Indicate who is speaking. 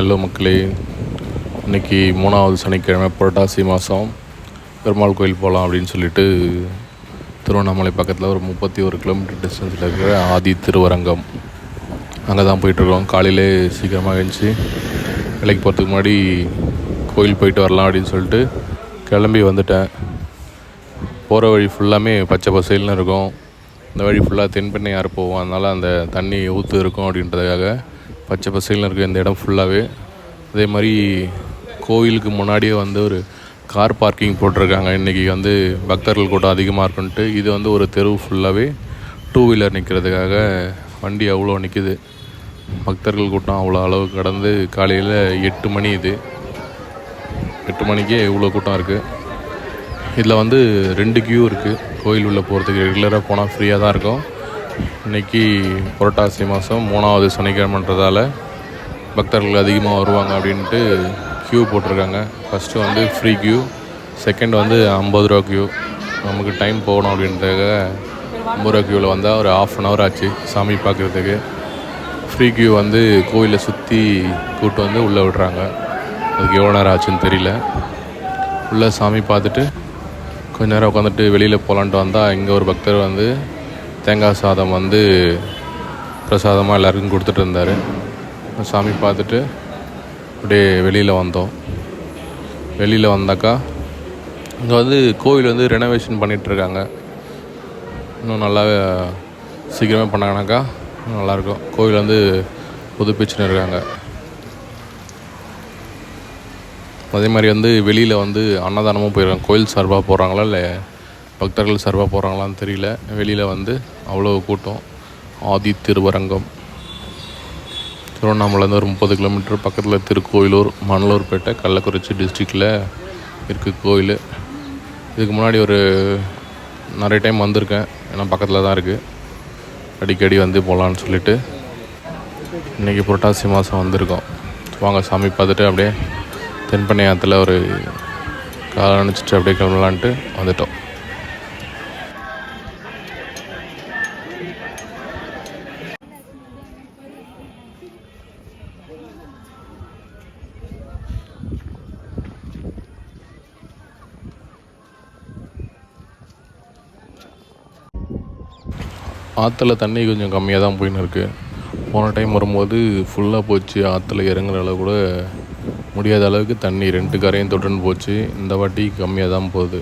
Speaker 1: Hello மக்களே இன்றைக்கி மூணாவது சனிக்கிழமை புரட்டாசி மாதம் பெருமாள் கோயில் போகலாம் அப்படின்னு சொல்லிட்டு திருவண்ணாமலை பக்கத்தில் ஒரு முப்பத்தி ஒரு கிலோமீட்டர் டிஸ்டன்ஸில் இருக்கிற ஆதி திருவரங்கம். அங்கே தான் போயிட்டுருக்கோம். காலையிலே சீக்கிரமாக எழுந்துச்சி. வேலைக்கு போகிறதுக்கு முன்னாடி கோயில் போயிட்டு வரலாம் அப்படின்னு சொல்லிட்டு கிளம்பி வந்துட்டேன். போகிற வழி ஃபுல்லாமே பச்சை பசேல்னு இருக்கும். இந்த வழி ஃபுல்லாக தென்பெண்ணை யார் போவோம் அதனால் அந்த தண்ணி ஊற்று இருக்கும் அப்படின்றதுக்காக பச்சை பசேல்னு இருக்குது இந்த இடம் ஃபுல்லாகவே அதே மாதிரி கோயிலுக்கு முன்னாடியே வந்து ஒரு கார் பார்க்கிங் போட்டிருக்காங்க. இன்றைக்கி வந்து பக்தர்கள் கூட்டம் அதிகமாக இருக்குன்ட்டு இது வந்து ஒரு தெரு ஃபுல்லாகவே டூ வீலர் நிற்கிறதுக்காக வண்டி அவ்வளோ நிற்கிது பக்தர்கள் கூட்டம் அவ்வளோ அளவு கடந்து காலையில் எட்டு மணி இது. எட்டு மணிக்கே இவ்வளோ கூட்டம் இருக்குது இதில் வந்து ரெண்டு கியூ இருக்குது கோயில் உள்ளே போகிறதுக்கு ரெகுலராக போனால் ஃப்ரீயாக தான் இருக்கும். இன்றைக்கி புரட்டாசி மாதம் மூணாவது சனிக்கிழமைன்றதால பக்தர்கள் அதிகமாக வருவாங்க அப்படின்ட்டு க்யூ போட்டிருக்காங்க. ஃபஸ்ட்டு வந்து ஃப்ரீ க்யூ செகண்ட் வந்து ஐம்பது ரூபா க்யூ நமக்கு டைம் போகணும் அப்படின்றதுக்காக ஐம்பது ரூபா க்யூவில் வந்தால் ஒரு ஆஃப் அன் ஹவர் ஆச்சு சாமி பார்க்குறதுக்கு ஃப்ரீ க்யூ வந்து கோயிலை சுற்றி கூட்டு வந்து உள்ளே விடுறாங்க. அதுக்கு எவ்வளோ நேரம் ஆச்சுன்னு தெரியல. உள்ளே சாமி பார்த்துட்டு கொஞ்ச நேரம் உட்காந்துட்டு வெளியில் போகலான்ட்டு வந்தால் இங்கே ஒரு பக்தர் வந்து தேங்காய் சாதம் வந்து பிரசாதமாக எல்லாருக்கும் கொடுத்துட்டு இருந்தார். சாமி பார்த்துட்டு அப்படியே வெளியில் வந்தோம். வெளியில் வந்தாக்கா இங்கே வந்து கோவில் வந்து ரெனோவேஷன் பண்ணிகிட்ருக்காங்க இன்னும் நல்லா சீக்கிரமே பண்ணாங்கனாக்கா நல்லாயிருக்கும் கோவில் வந்து புதுப்பிச்சுன்னு இருக்காங்க. அதே மாதிரி வந்து வெளியில் வந்து அன்னதானமும் போயிருக்காங்க. கோயில் சார்பாக போகிறாங்களா இல்லை பக்தர்கள் சார்பாக போகிறாங்களான்னு தெரியல. வெளியில் வந்து அவ்வளோ கூட்டம். ஆதி திருவரங்கம். திருவண்ணாமலேருந்து ஒரு முப்பது கிலோமீட்டர் பக்கத்தில் திருக்கோயிலூர் மணலூர்பேட்டை கள்ளக்குறிச்சி டிஸ்ட்ரிக்டில் இருக்குது கோயில். இதுக்கு முன்னாடி ஒரு நிறைய டைம் வந்திருக்கேன். ஏன்னா பக்கத்தில் தான் இருக்குது அடிக்கடி வந்து போகலான்னு சொல்லிட்டு இன்றைக்கி புரட்டாசி மாதம் வந்திருக்கோம். வாங்க சாமி பார்த்துட்டு அப்படியே தென்பண்ணை ஆற்றுல ஒரு காலை அணிச்சிட்டு அப்படியே கிளம்பலான்ட்டு வந்துட்டோம். ஆற்றுல தண்ணி கொஞ்சம் கம்மியாக தான் போயின்னு இருக்குது போன டைம் வரும்போது ஃபுல்லாக போச்சு. ஆற்றுல இறங்குற அளவு கூட முடியாத அளவுக்கு தண்ணி ரெண்டு கரையும் தொட்டுன்னு போச்சு. இந்த வாட்டி கம்மியாக தான் போகுது.